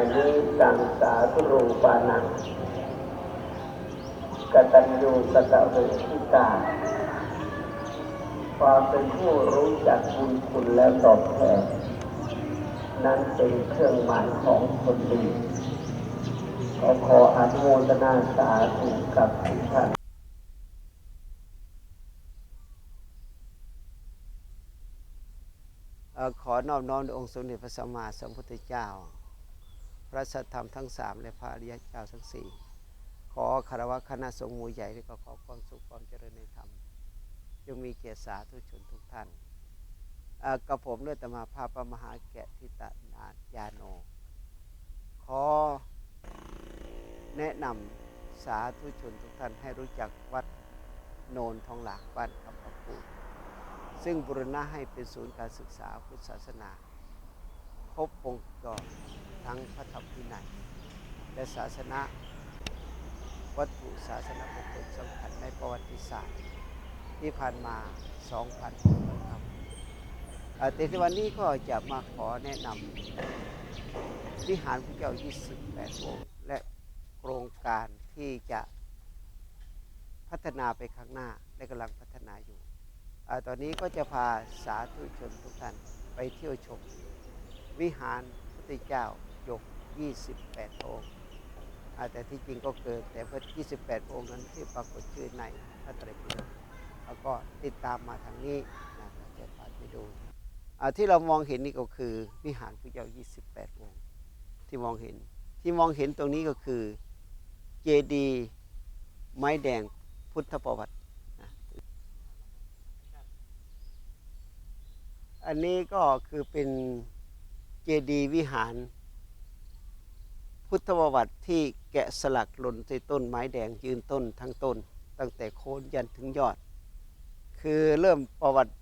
อันนี้สังสาธุรูปานังกตัญญูกตเวทิตาความเป็นผู้รู้จักบุญคุณและตอบแทนนั้นเป็นเครื่องหมายของคนดีขอขออนุโมทนาสาธุกับทุกท่านเอ่อขอนอบน้อมองค์สมเด็จพระสัมมาสัมพุทธเจ้า พระสัทธรรมทั้งสามและพระอริยเจ้าทั้งสี่ขอคารวะคณะสงฆ์หมู่ใหญ่และก็ขอความสุขความเจริญในธรรมจงมีเกียรติสาธุชนทุกท่านกับผมด้วยตมาภาพระมหาแกะทิตนายาโน ขอแนะนำสาธุชนทุกท่านให้รู้จักวัดโนนทองหลางบ้านคำประปูซึ่งบุรณะให้เป็นศูนย์การศึกษาพุทธศาสนา ครบวงจร ทั้งพระธรรมวินัยและศาสนาวัตถุศาสนาบุคคลสำคัญในประวัติศาสตร์ ที่ผ่านมา 2,000ปีครับเอ่อแต่ในวันนี้ก็จะมาขอแนะนำวิหารพระเจ้า 28องค์และโครงการที่จะพัฒนาไปข้างหน้าและกำลังพัฒนาอยู่อตอนนี้ก็จะพาสาธุชนทุกท่านไปเที่ยวชม วิหารพุทธเจ้า ยก 28 องค์แต่ที่จริงก็เกิดแต่เพื่อ28 องค์นั้นที่ปรากฏชื่อในพระไตรปิฎกแล้วก็ติดตามมาทางนี้นะจะพาไปดูที่เรามองเห็นนี่ก็คือวิหารพระเจ้า 28 องค์ ที่มองเห็นที่มองเห็นตรงนี้ก็คือเจดีย์ไม้แดงพุทธประวัติอันนี้ก็คือเป็นเจดีย์วิหาร พุทธประวัติที่แกะสลักหล่นในต้นไม้แดงยืนต้นทั้งต้น ตั้งแต่โคนยันถึงยอด คือเริ่มประวัติ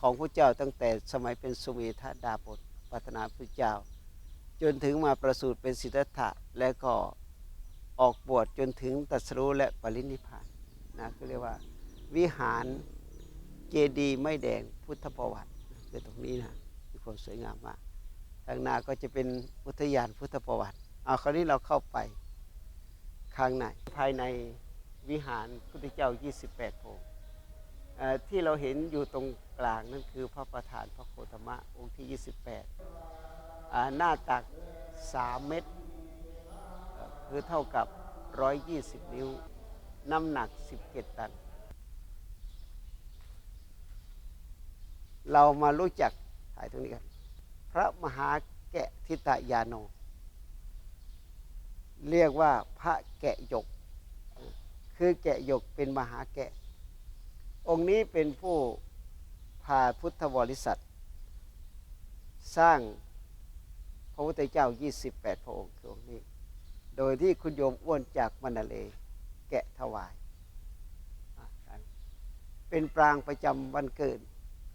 ของพระเจ้าตั้งแต่สมัยเป็นสุเมธาดาบทปัตนาพระเจ้า จนถึงมาประสูติเป็นสิทธัตถะและก็ออกบวชจนถึงตรัสรู้และปรินิพานนะก็เรียกว่าวิหารเจดีย์ไม้แดงพุทธประวัติคือตรงนี้นะมีความสวยงามมากทางหน้าก็จะเป็นอุทยานพุทธประวัติ เอาคราวนี้เราเข้าไปข้างในภายในวิหารพุทธเจ้า 28องค์ที่เราเห็นอยู่ตรงกลางนั่นคือพระประธานพระโคตมะองค์ที่ 28 หน้าตัก 3 เมตร คือเท่ากับ 120 นิ้ว น้ำหนัก 17 ตัน เรามารู้จักถ่ายตรงนี้กัน พระมหาแกะทิตยาโน เรียกว่าพระแกะหยก คือแกะหยกเป็นมหาแกะ องค์นี้เป็นผู้พาพุทธบริษัท สร้างพระพุทธเจ้า 28 พระองค์คือองค์นี้ โดยที่คุณโยมอ้วนจากมันาเลแกะถวาย เป็นปรางประจำวันเกิด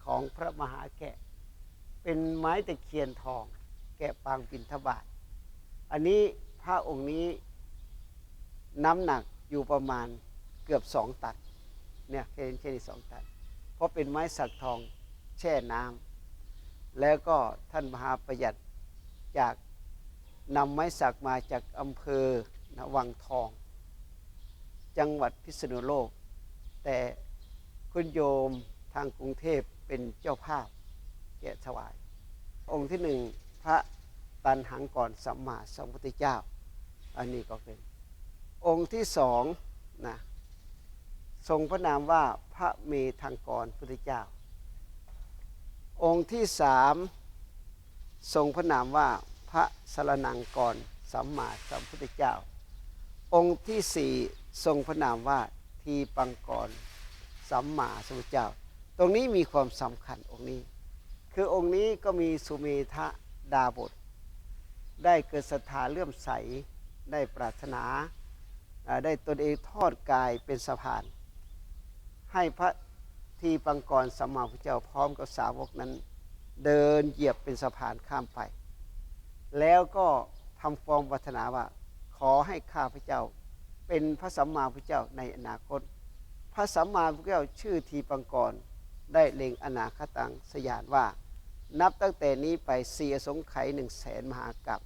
ของพระมหาแกะ เป็นไม้ตะเคียนทอง แกะปางปินทบาท อันนี้ ระองค์นี้น้ำหนักอยู่ประมาณเกือบสองตันเนี่ยแค่นี้แค่นี้สองตันเพราะเป็นไม้สักทองแช่น้ำแล้วก็ท่านมหาประหยัดจากนำไม้สักมาจากอำเภอนวังทอง จังหวัดพิษณุโลก แต่คุณโยมทางกรุงเทพเป็นเจ้าภาพแกะถวาย องค์ที่หนึ่งพระตันหังก่อนสัมมาสัมพุทธเจ้า อันนี้ก็เป็น องค์ที่สองนะทรงพระนามว่าพระเมธังกรพุทธเจ้า องค์ที่สามทรงพระนามว่าพระสรนังกรสัมมาสัมพุทธเจ้า องค์ที่สี่ทรงพระนามว่าทีปังกรสัมมาสัมพุทธเจ้า ตรงนี้มีความสำคัญองค์นี้ คือองค์นี้ก็มีสุเมธะดาบท ได้เกิดศรัทธาเลื่อมใส ได้ปรารถนาได้ตนเองทอดกายเป็นสะพาน ให้พระทีปังกรสัมมาพุทธเจ้าพร้อมกับสาวกนั้น เดินเหยียบเป็นสะพานข้ามไป แล้วก็ทำฟองปรารถนาว่า ขอให้ข้าพเจ้า เป็นพระสัมมาพุทธเจ้าในอนาคต พระสัมมาพุทธเจ้าชื่อทีปังกรได้เล็งอนาคตังสยานว่า นับตั้งแต่นี้ไปเสียสงไขยหนึ่งแสนมหากับ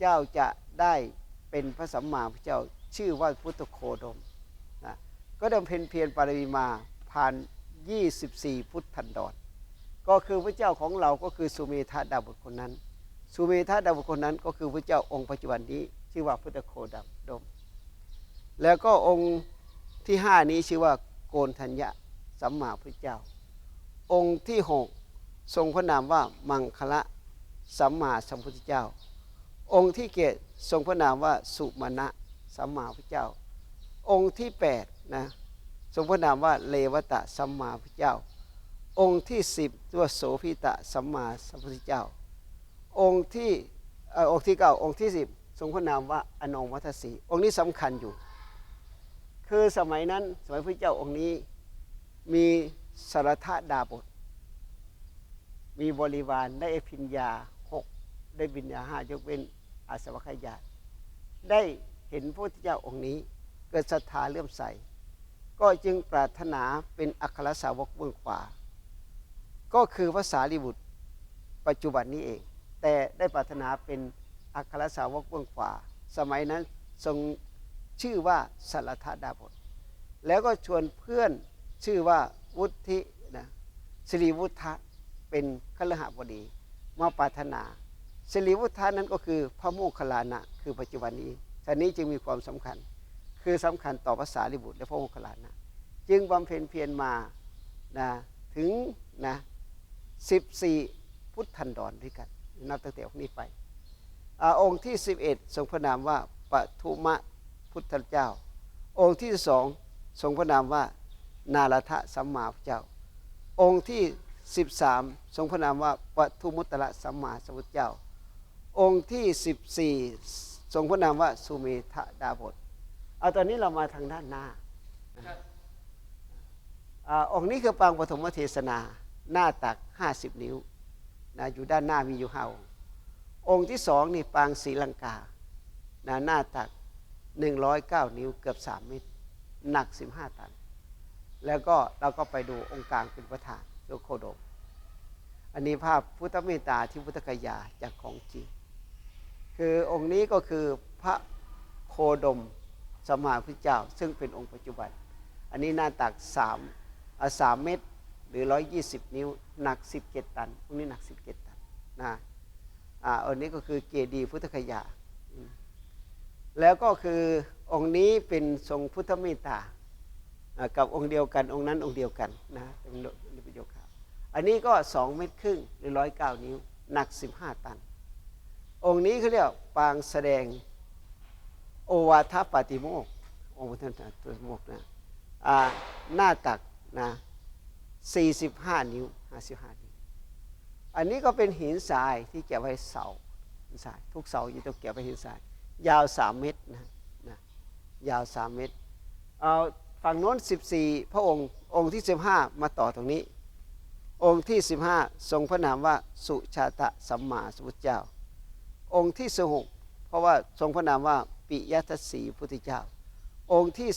เจ้าจะได้เป็นพระสัมมาพุทธเจ้าชื่อว่าพุทธโคดมนะก็ดำเพ็ญเพียรปารมีมาผ่าน 24 พุทธันดรก็คือพระเจ้าของเราก็คือสุเมธาดาบทคนนั้น สุเมธาดาบทคนนั้นก็คือพระเจ้าองค์ปัจจุบันนี้ชื่อว่าพุทธโคดมดม แล้วก็องค์ที่ห้านี้ชื่อว่าโกนทัญญะสัมมาพุทธเจ้า องค์ที่หกทรงพระนามว่ามังคละสัมมาสัมพุทธเจ้า องค์ที่เกตทรงพระนามว่าสุมาณะสัมมาพุทธเจ้า องค์ที่แปดนะทรงพระนามว่าเลวตะสัมมาพุทธเจ้า องค์ที่สิบตัวโสพิตะสัมมาสัมพุทธเจ้า องค์ที่องค์ที่เก้าองค์ที่สิบทรงพระนามว่าอนงวัตสีองค์นี้สำคัญอยู่ คือสมัยนั้นสมัยพระเจ้าองค์นี้มีสารทดาบท มีบริวารได้อภิญญาหกได้บิญญาห้ายกเว้น อาสวัคยาได้เห็นพระพุทธเจ้าองค์นี้ เกิดศรัทธาเลื่อมใส ก็จึงปรารถนาเป็นอัครสาวกเบื้องขวา ก็คือภาษาลิบุตรปัจจุบันนี้เอง แต่ได้ปรารถนาเป็นอัครสาวกเบื้องขวา สมัยนั้นทรงชื่อว่าสารทดาบทแล้วก็ชวนเพื่อนชื่อว่าวุฒินะสิริวุฒะเป็นคฤหบดีมาปรารถนา สิริวุฒะนั้นก็คือพระโมคคัลลานะคือปัจจุบันนี้ท่านนี้จึงมีความสำคัญ คือสำคัญต่อภาษาลิบุตรและพระโมคคัลลานะจึงบำเพ็ญเพียรมานะถึงนะ14พุทธันดรด้วยกันนับตั้งแต่องนี้ไปอองค์ที่ 11 ทรงพระนามว่าปทุมะพุทธเจ้า องค์ที่สองทรงพระนามว่า นารัทะสัมมาพุทธเจ้า องค์ที่ 13 ทรงพระนามว่าปทุมุตตะสัมมาสัมพุทธเจ้า องค์ที่ 14 ทรงพระนามว่าสุเมธดาบทเอาตอนนี้เรามาทางด้านหน้าองค์นี้คือปางปฐมเทศนา หน้าตัก 50 นิ้วนะอยู่ด้านหน้ามีอยู่ห้าองค์องค์ที่สองนี่ปางศรีลังกานะหน้าตัก 109 นิ้วเกือบ 3 เมตร หนัก 15 ตัน แล้วก็เราก็ไปดูองค์กลางเป็นประธานโยโคโดม อันนี้ภาพพุทธเมตตาที่พุทธกยาจากของจริง คือองค์นี้ก็คือพระโคดมสมมาพุทธเจ้า ซึ่งเป็นองค์ปัจจุบัน อันนี้หน้าตัก3อะ3เมตรหรือ 120 นิ้ว หนัก 17 ตันองค์นี้หนัก 17 ตันนะอ่าอันนี้ก็คือเกดีพุทธคยา แล้วก็คือองค์นี้เป็นทรงพุทธเมตตากับองค์เดียวกัน องค์นั้นองค์เดียวกันนะเป็นเป็นประโยคครับอันนี้ก็ 2 เมตรครึ่งหรือ 109 นิ้ว หนัก 15 ตัน องค์นี้เขาเรียกปางแสดงโอวาทปาติโมกข์โอวาทปาติโมกนะอ่าหน้าตักนะ45 นิ้ว 55 นิ้ว อันนี้ก็เป็นหินทรายที่เก็บไว้เสาหินทรายทุกเสาอยู่ต้องเก็บไว้หินทราย ยาว 3 เมตรนะนะยาว 3 เมตรเอาฝั่งโน้น 14 พระองค์องค์ที่ 15 มาต่อตรงนี้ องค์ที่ 15 ทรงพระนามว่าสุชาตะสัมมาสัมพุทธเจ้า องค์ที่16เพราะว่าทรงพระนามว่าปิยทัสสีพุทธเจ้า องค์ที่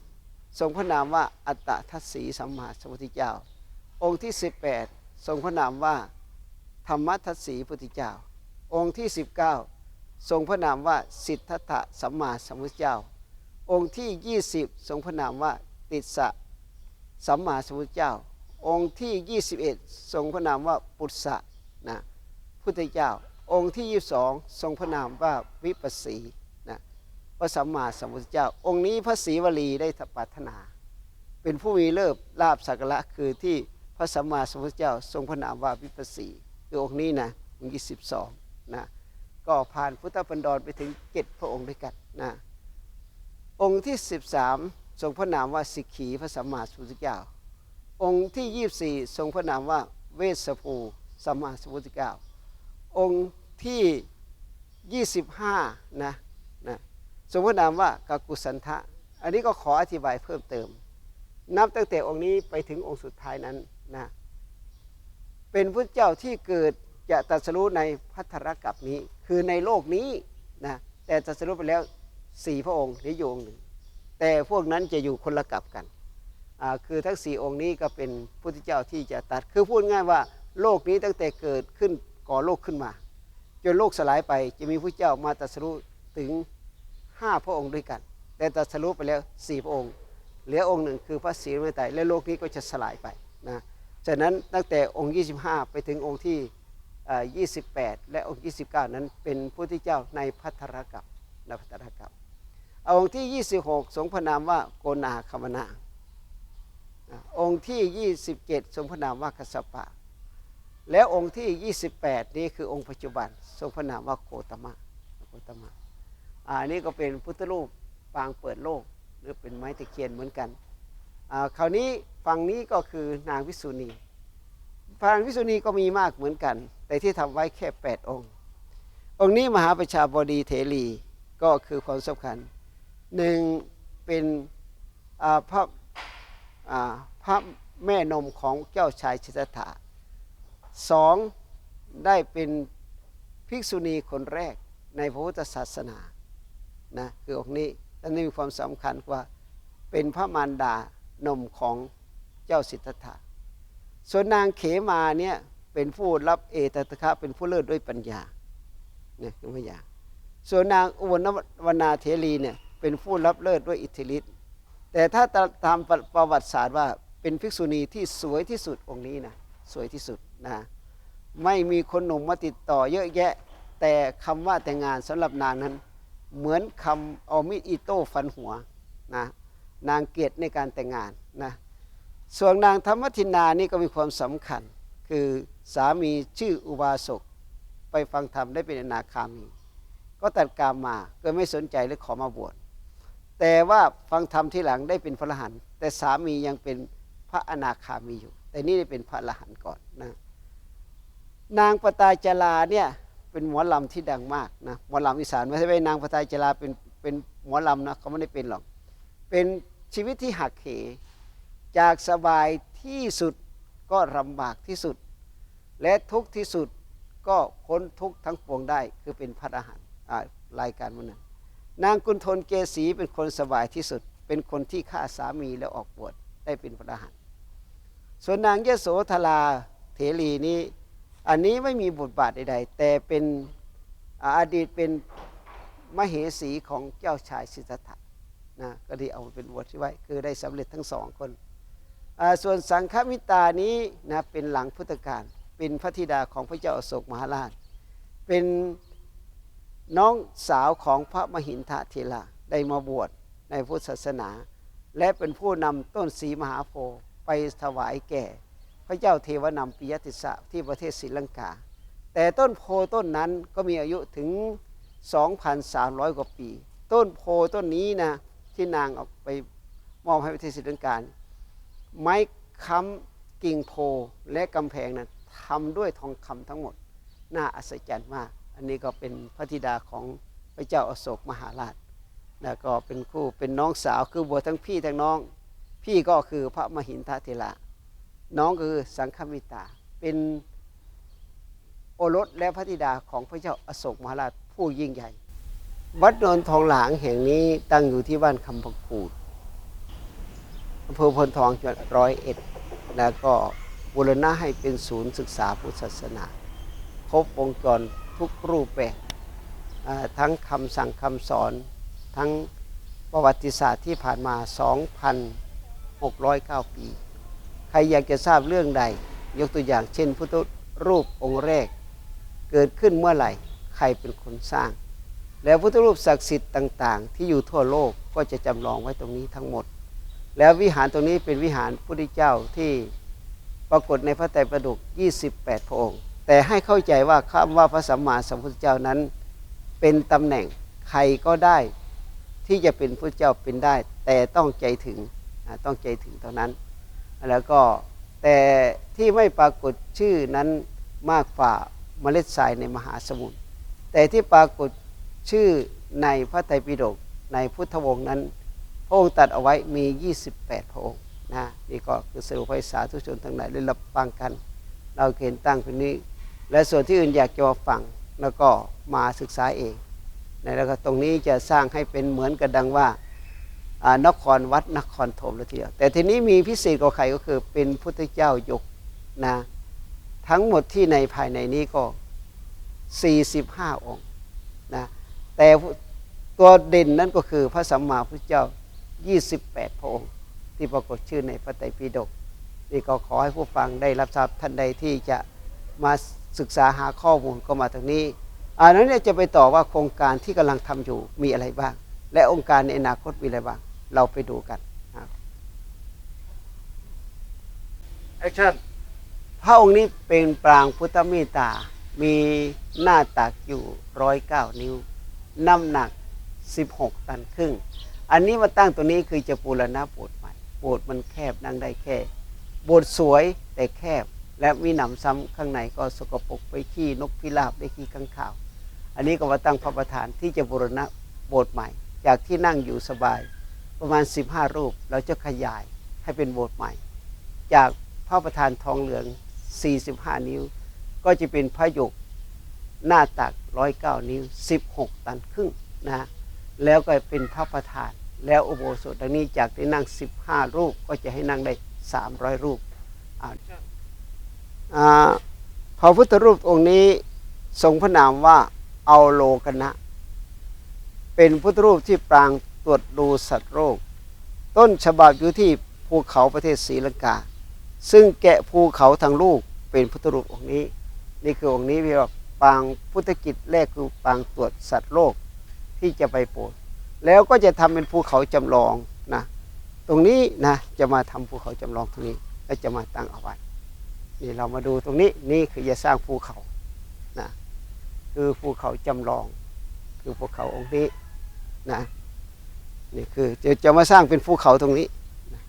17ทรงพระนามว่าอัตตทัสสีสัมมาสัมพุทธเจ้า องค์ที่18ทรงพระนามว่าธรรมทัสสีพุทธเจ้า องค์ที่19ทรงพระนามว่าสิทธัตถะสัมมาสัมพุทธเจ้า องค์ที่20ทรงพระนามว่าติสสะสัมมาสัมพุทธเจ้า องค์ที่21ทรงพระนามว่าปุตสะนะพุทธเจ้า องค์ที่ 22 ทรงพระนามว่าวิปัสสีนะพระสัมมาสัมพุทธเจ้า องค์นี้พระศรีวลีได้ปรารถนา เป็นผู้มีเลิศลาบสักระคือที่พระสัมมาสัมพุทธเจ้า ทรงพระนามว่าวิปัสสีคือองค์นี้นะองค์ที่12นะก็ผ่านพุทธปันดรไปถึงเจ็ดพระองค์ด้วยกันนะองค์ที่ 13 ทรงพระนามว่าสิกขีพระสัมมาสัมพุทธเจ้า องค์ที่ 24 ทรงพระนามว่าเวสสภูสัมมาสัมพุทธเจ้าองค์ ที่ 25 นะนะทรงพระนามว่ากากุสันทะ อันนี้ก็ขออธิบายเพิ่มเติม นับตั้งแต่องค์นี้ไปถึงองค์สุดท้ายนั้นนะเป็นพระเจ้าที่เกิดจะตรัสรู้ในพัทธรกับนี้ คือในโลกนี้นะแต่ตรัสรู้ไปแล้วสี่พระองค์หรืออยู่องค์หนึ่งแต่พวกนั้นจะอยู่คนละกับกันคือทั้งสี่องค์นี้ก็เป็นพุทธเจ้าที่จะตัด คือพูดง่ายว่าโลกนี้ตั้งแต่เกิดขึ้นก่อโลกขึ้นมา จนโลกสลายไปจะมีพระเจ้ามาตรัสรู้ถึงห้าพระองค์ด้วยกัน แต่ตรัสรู้ไปแล้วสี่พระองค์ เหลือองค์หนึ่งคือพระศรีรัตตรัยและโลกนี้ก็จะสลายไปนะฉะนั้นตั้งแต่องค์ 25 ไปถึงองค์ที่เอ่อ28 และองค์ 29 นั้นเป็นพระพุทธเจ้าในพัทธรกับนพัทธรกับเอาองค์ที่ 26 ทรงพระนามว่าโกนาคมนาองค์ที่ 27 ทรงพระนามว่ากัสสปะ แล้วองค์ที่ 28 นี้คือองค์ปัจจุบัน ทรงพระนามว่าโกตมะโกตมะอ่านี่ก็เป็นพุทธรูปปางเปิดโลก หรือเป็นไม้ตะเคียนเหมือนกันคราวนี้ฝั่งนี้ก็คือนางวิสุณีพางวิสุณีก็มีมากเหมือนกัน แต่ที่ทำไว้แค่ 8 องค์ องค์นี้มหาประชาบดีเถรีก็คือความสำคัญหนึ่งเป็นพระพระแม่นมของเจ้าชายชิตถา สองได้เป็นภิกษุณีคนแรกในพระพุทธศาสนานะคือองค์นี้และนี่มีความสำคัญว่าเป็นพระมารดานมของเจ้าสิทธัตถะส่วนนางเขมาเนี่ยเป็นผู้รับเอตตะคะเป็นผู้เลิศด้วยปัญญาเนี่ยคือปัญญาส่วนนางอุบลวนาเทรีเนี่ยเป็นผู้รับเลิศด้วยอิทธิฤทธิ์แต่ถ้าตามประวัติศาสตร์ว่าเป็นภิกษุณีที่สวยที่สุดองค์นี้นะ สวยที่สุดนะไม่มีคนหนุ่มมาติดต่อเยอะแยะ แต่คำว่าแต่งงานสำหรับนางนั้น เหมือนคำเอามีดอิโต้ฟันหัวนะนางเกียรติในการแต่งงานนะส่วนนางธรรมทินานี่ก็มีความสำคัญ คือสามีชื่ออุบาสกไปฟังธรรมได้เป็นอนาคามี ก็ตัดกามมาก็ไม่สนใจและขอมาบวชแต่ว่าฟังธรรมที่หลังได้เป็นพระอรหันต์แต่สามียังเป็นพระอนาคามีอยู่ แต่นี่ได้เป็นพระอรหันต์ก่อนนะนางปตาจาราเนี่ยเป็นหมอลำที่ดังมากนะหมอลำอีสานไม่ใช่ว่านางปตาจาราเป็นเป็นหมอลำนะเขาไม่ได้เป็นหรอก เป็นชีวิตที่หักเหจากสบายที่สุดก็ลำบากที่สุด และทุกข์ที่สุดก็พ้นทุกข์ทั้งปวงได้คือเป็นพระอรหันต์รายการมันนั้นนางกุณฑลเกษีเป็นคนสบายที่สุด เป็นคนที่ฆ่าสามีแล้วออกบวชได้เป็นพระอรหันต์ ส่วนนางยโสธราเถรีนี้ อันนี้ไม่มีบทบาทใดๆ แต่เป็นอดีตเป็นมเหสีของเจ้าชายสิทธัตถะนะก็ที่เอาเป็นบทที่ไว้ คือได้สำเร็จทั้งสองคน ส่วนสังฆมิตานี้นะเป็นหลังพุทธกาลเป็นพระธิดาของพระเจ้าอโศกมหาราช เป็นน้องสาวของพระมหินทเทระได้มาบวชในพุทธศาสนา และเป็นผู้นำต้นสีมหาโพธิ์ ไปถวายแก่ พระเจ้าเทวนำปิยติสะที่ประเทศศรีลังกา แต่ต้นโพต้นนั้นก็มีอายุถึง 2,300 กว่าปี ต้นโพต้นนี้นะที่นางเอาไปมอบให้ประเทศศรีลังกาไม้ค้ำกิ่งโพและกำแพงนั้นทำด้วยทองคำทั้งหมด น่าอัศจรรย์มาก อันนี้ก็เป็นพระธิดาของพระเจ้าอโศกมหาราชแล้วก็เป็นคู่เป็นน้องสาวคือบวชทั้งพี่ทั้งน้อง พี่ก็คือพระมหินทเทระน้องคือสังฆมิตา เป็นโอรสและพระธิดาของพระเจ้าอโศกมหาราชผู้ยิ่งใหญ่ วัดนนทองหลางแห่งนี้ตั้งอยู่ที่บ้านคำพังคูดอำเภอพลทองจังหวัดร้อยเอ็ด แล้วก็บูรณะให้เป็นศูนย์ศึกษาพุทธศาสนา ครบวงจรทุกรูปแบบทั้งคำสั่งคำสอนทั้งประวัติศาสตร์ที่ผ่านมา 609 ปี ใครอยากจะทราบเรื่องใด ยกตัวอย่างเช่นพุทธรูปองค์แรก เกิดขึ้นเมื่อไหร่ ใครเป็นคนสร้าง แล้วพุทธรูปศักดิ์สิทธิ์ต่าง ๆ ที่อยู่ทั่วโลกก็จะจำลองไว้ตรงนี้ทั้งหมด แล้ววิหารตรงนี้เป็นวิหารพุทธเจ้าที่ปรากฏในพระไตรปิฎก28 พระองค์ แต่ให้เข้าใจว่าคำว่าพระสัมมาสัมพุทธเจ้านั้น เป็นตำแหน่งใครก็ได้ที่จะเป็นพระเจ้าเป็นได้ แต่ต้องใจถึง ต้องใจถึงเท่านั้น แล้วก็แต่ที่ไม่ปรากฏชื่อนั้นมากกว่าเมล็ดทรายในมหาสมุทรแต่ที่ปรากฏชื่อในพระไตรปิฎกในพุทธวงศ์นั้น พระองค์ตัดเอาไว้มี 28 พระองค์นะนี่ก็คือสรุปให้สาธุชนทั้งหลายได้รับฟังกัน เราเห็นตั้งตรงนี้ และส่วนที่อื่นอยากจะมาฟังแล้วก็มาศึกษาเองนะแล้วก็ตรงนี้จะสร้างให้เป็นเหมือนกระดังว่า นครวัดนครธมเลยทีเดียวแต่ทีนี้มีพิเศษกว่าใครก็คือเป็นพุทธเจ้ายกนะทั้งหมดที่ในภายในนี้ก็ 45 องค์นะแต่ตัวเด่นนั้นก็คือพระสัมมาพุทธเจ้า 28 พระองค์ที่ปรากฏชื่อในพระไตรปิฎกนี่ก็ขอให้ผู้ฟังได้รับทราบท่านใดที่จะมาศึกษาหาข้อมูลก็มาตรงนี้อันนั้นจะไปต่อว่าโครงการที่กำลังทำอยู่มีอะไรบ้าง และองค์การในอนาคตมีอะไรบ้าง เราไปดูกันครับแอคชั่นพระองค์นี้เป็นปรางพุทธเมตตา มีหน้าตักอยู่ร้อยเก้านิ้ว น้ำหนัก 16 ตันครึ่ง อันนี้มาตั้งตัวนี้คือจะปูรณะโบสถ์ใหม่ โบสถ์มันแคบนั่งได้แค่ โบสถ์สวยแต่แคบ และมีหนำซ้ำข้างในก็สกปรกไปขี้นกพิราบได้ขี้ข้างข่าว อันนี้ก็มาตั้งพระประธานที่จะบูรณะโบสถ์ใหม่ จากที่นั่งอยู่สบาย ประมาณ 15 รูป เราจะขยายให้เป็นโบสถ์ใหม่ จากพระประธานทองเหลือง 45 นิ้ว ก็จะเป็นพระหยกหน้าตัก 109 นิ้ว 16 ตันครึ่งนะแล้วก็เป็นพระประธาน แล้วอุโบสถดังนี้จากที่นั่ง 15 รูปก็จะให้นั่งได้ 300 รูปอ่าอ่าพระพุทธรูปองค์นี้ทรงพระนามว่าเอาโลกนะ เป็นพุทธรูปที่ปราง ตรวจดูสัตว์โรค ต้นฉบับอยู่ที่ภูเขาประเทศศรีลังกา ซึ่งแกะภูเขาทางลูกเป็นพุทธรูปองค์นี้ นี่คือองค์นี้เรียกว่าปางพุทธกิจแรกคือปางตรวจสัตว์โลกที่จะไปโปรดแล้วก็จะทำเป็นภูเขาจำลองนะตรงนี้นะจะมาทำภูเขาจำลองตรงนี้แล้วจะมาตั้งเอาไว้นี่เรามาดูตรงนี้นี่คือจะสร้างภูเขานะคือภูเขาจำลอง คือภูเขาองค์นี้นะ นี่คือจะจะมาสร้างเป็นภูเขาตรงนี้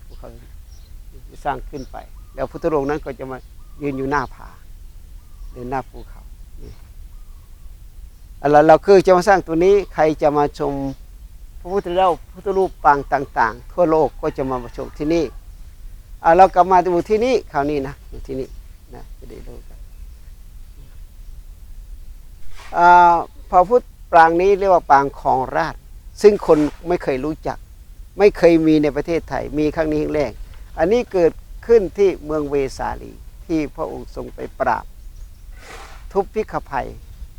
ภูเขาจะสร้างขึ้นไป แล้วพุทธรูปนั้นก็จะมายืนอยู่หน้าผาหรือหน้าภูเขานี่อะไรเราคือจะมาสร้างตัวนี้ใครจะมาชมพระพุทธเจ้าพุทธรูปปางต่าง ๆ ทั่วโลกก็จะมาชมที่นี่อะเรากลับมาดูที่นี่คราวนี้นะอยู่ที่นี่นะจะได้รู้กันอ่าพระพุทธปางนี้เรียกว่าปางคองราช ซึ่งคนไม่เคยรู้จัก ไม่เคยมีในประเทศไทย มีครั้งนี้ครั้งแรก อันนี้เกิดขึ้นที่เมืองเวสาลีที่พระองค์ทรงไปปราบ ทุบพิฆภัย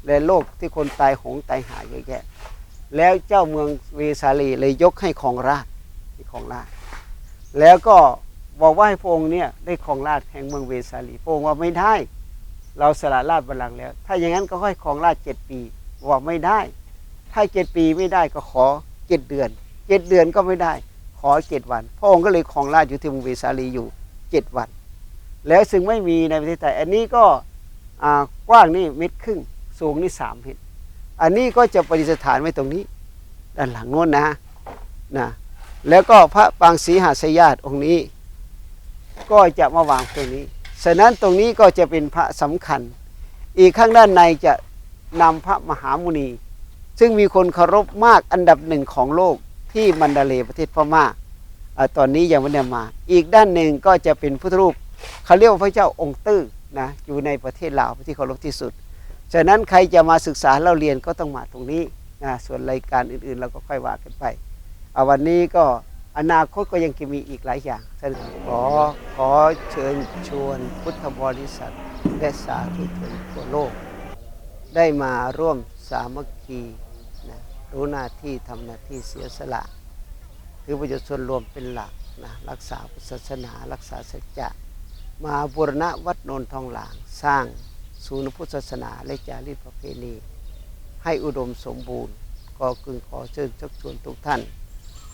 และโลกที่คนตายหงตายหายเยอะแยะ แล้วเจ้าเมืองเวสาลีเลยยกให้ของราชที่ของราช แล้วก็บอกว่าให้พระองค์เนี่ยได้ของราชแห่งเมืองเวสาลีพระองค์ว่าไม่ได้ เราสละราชบัลลังก์แล้ว ถ้าอย่างนั้นก็ให้ของราชเจ็ดปีบอกไม่ได้ ถ้าเจ็ดปีไม่ได้ก็ขอเจ็ดเดือนเจ็ดเดือนก็ไม่ได้ ขอเจ็ดวัน พระองค์ก็เลยของราชอยู่ที่มืองเวสาลีอยู่เจ็ดวัน แล้วซึ่งไม่มีในประเทศไทยอันนี้ก็กว้างนี่เมตรครึ่งสูงนี่สามเมตรอันนี้ก็จะประดิษฐานไว้ตรงนี้ ด้านหลังโน้นนะนะแล้วก็พระปางศรีหาสยาตองค์นี้ ก็จะมาวางตรงนี้ฉะนั้นตรงนี้ก็จะเป็นพระสำคัญ อีกข้างด้านในจะนำพระมหามุนี ซึ่งมีคนเคารพมากอันดับหนึ่งของโลกที่มันดาเลประเทศพม่าอาตอนนี้ยังไม่ได้มา อีกด้านหนึ่งก็จะเป็นพุทธรูปเขาเรียกว่าพระเจ้าองค์ตื้อนะอยู่ในประเทศลาวที่เคารพที่สุด ฉะนั้นใครจะมาศึกษาเราเรียนก็ต้องมาตรงนี้นะส่วนรายการอื่นๆ เราก็ค่อยว่ากันไปเอาวันนี้ก็อนาคตก็ยังจะมีอีกหลายอย่างท่านขอขอเชิญชวนพุทธบริษัทและสาธุชนทั่วโลก ได้มาร่วมสามัคคี รู้หน้าที่ทำหน้าที่เสียสละคือประโยชน์ส่วนรวมเป็นหลักนะรักษาพุทธศาสนารักษาสัจจะมาบูรณะวัดโนนทองหลาง สร้างศูนย์พุทธศาสนาและจารีตประเพณี ให้อุดมสมบูรณ์ ก็กึงขอเชิญชักชวนทุกท่าน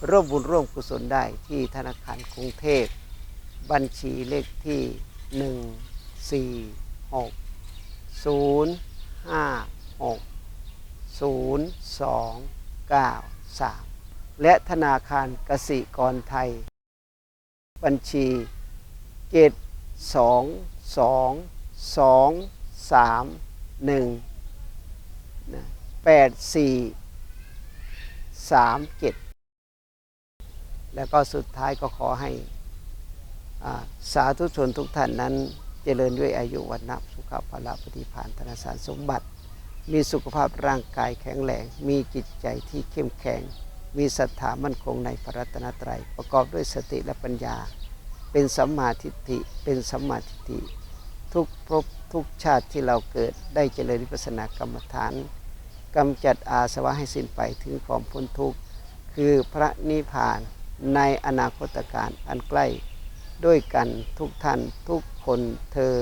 ร่วมบุญร่วมกุศลได้ที่ธนาคารกรุงเทพ บัญชีเลขที่ 1 4 6 0 5 6 0 2 9 3 และธนาคารกสิกรไทย บัญชีเจ็ดสองสองสองสามหนึ่งแปดสี่สามเจ็ดแล้วก็สุดท้ายก็ขอให้สาธุชนทุกท่านนั้นเจริญด้วยอายุวันนับสุขภาละปฏิภาณธนสารสมบัติ มีสุขภาพร่างกายแข็งแรง มีจิตใจที่เข้มแข็ง มีศรัทธามั่นคงในพระรัตนตรัย ประกอบด้วยสติและปัญญา เป็นสัมมาทิฏฐิ เป็นสัมมาทิฏฐิ ทุกภพทุกชาติที่เราเกิดได้เจริญวิปัสสนากรรมฐานกำจัดอาสวะให้สิ้นไปถึงความพ้นทุกข์ คือพระนิพพานในอนาคตการอันใกล้ ด้วยกันทุกท่านทุกคนเทอ